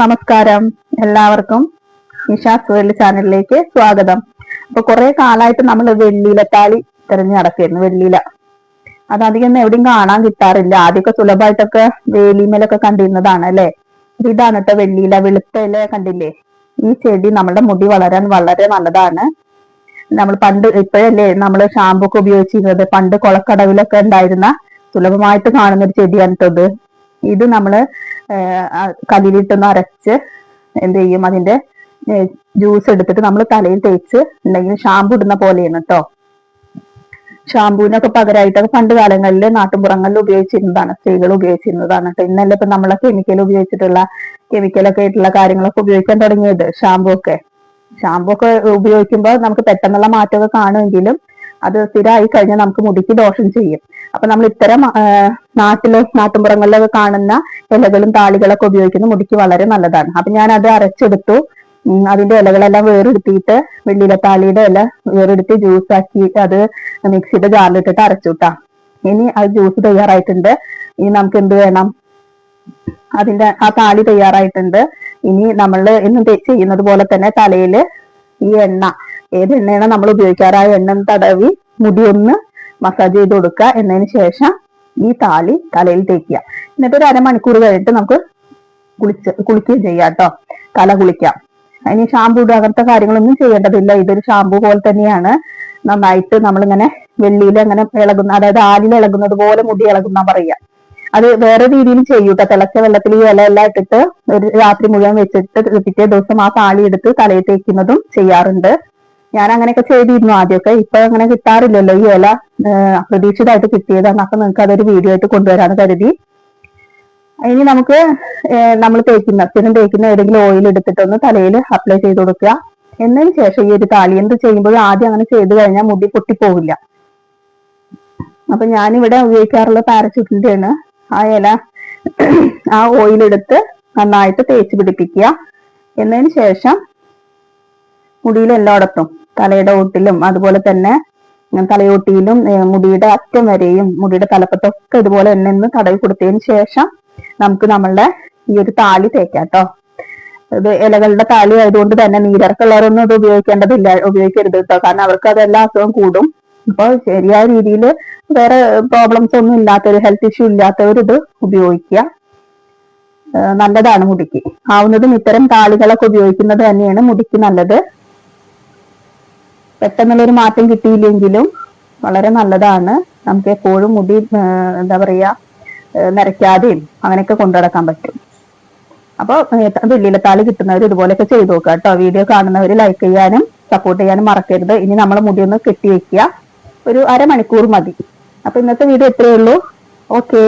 നമസ്കാരം. എല്ലാവർക്കും നിഷാസ് വേൾഡ് ചാനലിലേക്ക് സ്വാഗതം. അപ്പൊ കുറെ കാലമായിട്ട് നമ്മൾ വെള്ളിയിലത്താളി തിരഞ്ഞു നടക്കായിരുന്നു വെള്ളിയില. അത് അധികം എവിടെയും കാണാൻ കിട്ടാറില്ല. ആദ്യമൊക്കെ സുലഭമായിട്ടൊക്കെ വേലിമേലൊക്കെ കണ്ടിരുന്നതാണ് അല്ലെ? ഇതാണ് കേട്ടോ വെള്ളിയില വെളുത്ത ഇല കണ്ടില്ലേ? ഈ ചെടി നമ്മുടെ മുടി വളരാൻ വളരെ നല്ലതാണ്. നമ്മൾ പണ്ട് ഇപ്പോഴല്ലേ നമ്മൾ ഷാമ്പു ഒക്കെ ഉപയോഗിച്ചിരുന്നത്? പണ്ട് കൊളക്കടവിലൊക്കെ ഉണ്ടായിരുന്ന സുലഭമായിട്ട് കാണുന്ന ഒരു ചെടിയാണ് കേട്ടോ ഇത് നമ്മൾ കല്ലിലിട്ടൊന്ന് അരച്ച് എന്ത് ചെയ്യും? അതിന്റെ ജ്യൂസ് എടുത്തിട്ട് നമ്മൾ തലയിൽ തേച്ച് ഉണ്ടെങ്കിൽ ഷാമ്പു ഇടുന്ന പോലെയാണ് കേട്ടോ ഷാമ്പൂവിനൊക്കെ പകരമായിട്ടൊക്കെ പണ്ട് കാലങ്ങളിൽ നാട്ടുപുറങ്ങളിൽ ഉപയോഗിച്ചിരുന്നതാണ് സ്ത്രീകൾ ഉപയോഗിച്ചിരുന്നതാണ് കേട്ടോ ഇന്നല്ല ഇപ്പൊ നമ്മളെ കെമിക്കൽ ഉപയോഗിച്ചിട്ടുള്ള കെമിക്കലൊക്കെ ആയിട്ടുള്ള കാര്യങ്ങളൊക്കെ ഉപയോഗിക്കാൻ തുടങ്ങിയത് ഷാമ്പു ഒക്കെ. ഷാമ്പു ഒക്കെ ഉപയോഗിക്കുമ്പോൾ നമുക്ക് പെട്ടെന്നുള്ള മാറ്റമൊക്കെ കാണുമെങ്കിലും അത് സ്ഥിരമായി കഴിഞ്ഞാൽ നമുക്ക് മുടിക്ക് ദോഷം ചെയ്യും. അപ്പൊ നമ്മൾ ഇത്തരം നാട്ടിൽ നാട്ടുമ്പുറങ്ങളിലൊക്കെ കാണുന്ന ഇലകളും താളികളൊക്കെ ഉപയോഗിക്കുന്ന മുടിക്ക് വളരെ നല്ലതാണ്. അപ്പൊ ഞാൻ അത് അരച്ചെടുത്തു അതിന്റെ ഇലകളെല്ലാം വേറെടുത്തിട്ട് വെള്ളിയിലത്താളിയുടെ ഇല വേറെടുത്ത് ജ്യൂസ് ആക്കിയിട്ട് അത് മിക്സിയുടെ ജാറിലിട്ടിട്ട് അരച്ചുട്ടാ ഇനി അത് ജ്യൂസ് തയ്യാറായിട്ടുണ്ട്. ഇനി നമുക്ക് എന്ത് വേണം? അതിന്റെ ആ താളി തയ്യാറായിട്ടുണ്ട്. ഇനി നമ്മൾ എന്നും ചെയ്യുന്നത് പോലെ തന്നെ തലയിൽ ഈ എണ്ണ ഏത് എണ്ണയാണ് നമ്മൾ ഉപയോഗിക്കാറ് ആ എണ്ണ തടവി മുടി ഒന്ന് മസാജ് ചെയ്ത് കൊടുക്കുക എന്നതിന് ശേഷം ഈ താളി തലയിൽ തേക്കുക. എന്നിട്ട് ഒരു അരമണിക്കൂർ കഴിഞ്ഞിട്ട് നമുക്ക് കുളിച്ച് കുളിക്കുകയും ചെയ്യാം കേട്ടോ. തല കുളിക്കാം. അതിന് ഷാമ്പു ഇടുക. അങ്ങനത്തെ കാര്യങ്ങളൊന്നും ചെയ്യേണ്ടതില്ല. ഇതൊരു ഷാമ്പു പോലെ തന്നെയാണ്. നന്നായിട്ട് നമ്മളിങ്ങനെ വെള്ളിയിൽ അങ്ങനെ ഇളകുന്ന അതായത് ആലിൽ ഇളകുന്നത് പോലെ മുടി ഇളകുന്ന പറയുക. അത് വേറെ രീതിയിൽ ചെയ്യൂട്ടോ തിളച്ച വെള്ളത്തിൽ ഈ ഇല എല്ലാം ഇട്ടിട്ട് ഒരു രാത്രി മുഴുവൻ വെച്ചിട്ട് പിറ്റേ ദിവസം ആ താളി എടുത്ത് തലയിൽ തേക്കുന്നതും ചെയ്യാറുണ്ട്. ഞാൻ അങ്ങനെയൊക്കെ ചെയ്തിരുന്നു ആദ്യമൊക്കെ. ഇപ്പൊ അങ്ങനെ കിട്ടാറില്ലല്ലോ ഈ ഇല അപ്രതീക്ഷിതമായിട്ട് കിട്ടിയതാണ് അപ്പൊ നിങ്ങൾക്ക് അതൊരു വീഡിയോ ആയിട്ട് കൊണ്ടുവരാന്ന് കരുതി. ഇനി നമുക്ക് നമ്മൾ തേക്കുന്ന സ്ഥിരം തേക്കുന്ന ഏതെങ്കിലും ഓയിൽ എടുത്തിട്ടൊന്ന് തലയിൽ അപ്ലൈ ചെയ്ത് കൊടുക്കുക. എന്നതിന് ശേഷം ഈ ഒരു താലി എന്ത് ചെയ്യുമ്പോഴും ആദ്യം അങ്ങനെ ചെയ്തു കഴിഞ്ഞാൽ മുടി പൊട്ടിപ്പോവില്ല. അപ്പൊ ഞാനിവിടെ ഉപയോഗിക്കാറുള്ള പാരച്യൂട്ടിന്റെ ആണ് ആ ഇല ആ ഓയിൽ എടുത്ത് നന്നായിട്ട് തേച്ച് പിടിപ്പിക്കുക. എന്നതിന് ശേഷം മുടിയിൽ എല്ലായിടത്തും തലയുടെ ഓട്ടിലും അതുപോലെ തന്നെ തലയോട്ടിയിലും മുടിയുടെ അറ്റം വരെയും മുടിയുടെ തലപ്പത്തൊക്കെ ഇതുപോലെ എണ്ണ ഒന്ന് തടവി കൊടുത്തതിന് ശേഷം നമുക്ക് നമ്മളുടെ ഈ ഒരു താലി തേക്കാട്ടോ ഇത് ഇലകളുടെ താലി ആയതുകൊണ്ട് തന്നെ നീരർക്കുള്ളവരൊന്നും ഇത് ഉപയോഗിക്കേണ്ടതില്ല ഉപയോഗിക്കരുത് കേട്ടോ കാരണം അവർക്ക് അതെല്ലാം അസുഖം കൂടും. അപ്പോൾ ശരിയായ രീതിയിൽ വേറെ പ്രോബ്ലംസ് ഒന്നും ഇല്ലാത്തവർ ഹെൽത്ത് ഇഷ്യൂ ഇല്ലാത്തവർ ഇത് ഉപയോഗിക്കുക. നല്ലതാണ് മുടിക്ക്. ആവുന്നതും ഇത്തരം താളികളൊക്കെ ഉപയോഗിക്കുന്നത് തന്നെയാണ് മുടിക്ക് നല്ലത്. പെട്ടെന്നുള്ളൊരു മാറ്റം കിട്ടിയില്ലെങ്കിലും വളരെ നല്ലതാണ്. നമുക്ക് എപ്പോഴും മുടി എന്താ പറയാ നരയ്ക്കാതെയും അങ്ങനെയൊക്കെ കൊണ്ടുനടക്കാൻ പറ്റും. അപ്പോൾ വെള്ളിയിലത്താളി കിട്ടുന്നവർ ഇതുപോലെയൊക്കെ ചെയ്തു നോക്കുക കേട്ടോ. വീഡിയോ കാണുന്നവർ ലൈക്ക് ചെയ്യാനും സപ്പോർട്ട് ചെയ്യാനും മറക്കരുത്. ഇനി നമ്മൾ മുടി ഒന്ന് കെട്ടി വെക്കുക ഒരു അരമണിക്കൂർ മതി. അപ്പൊ ഇന്നത്തെ വീഡിയോ എത്രയേ ഉള്ളൂ. ഓക്കേ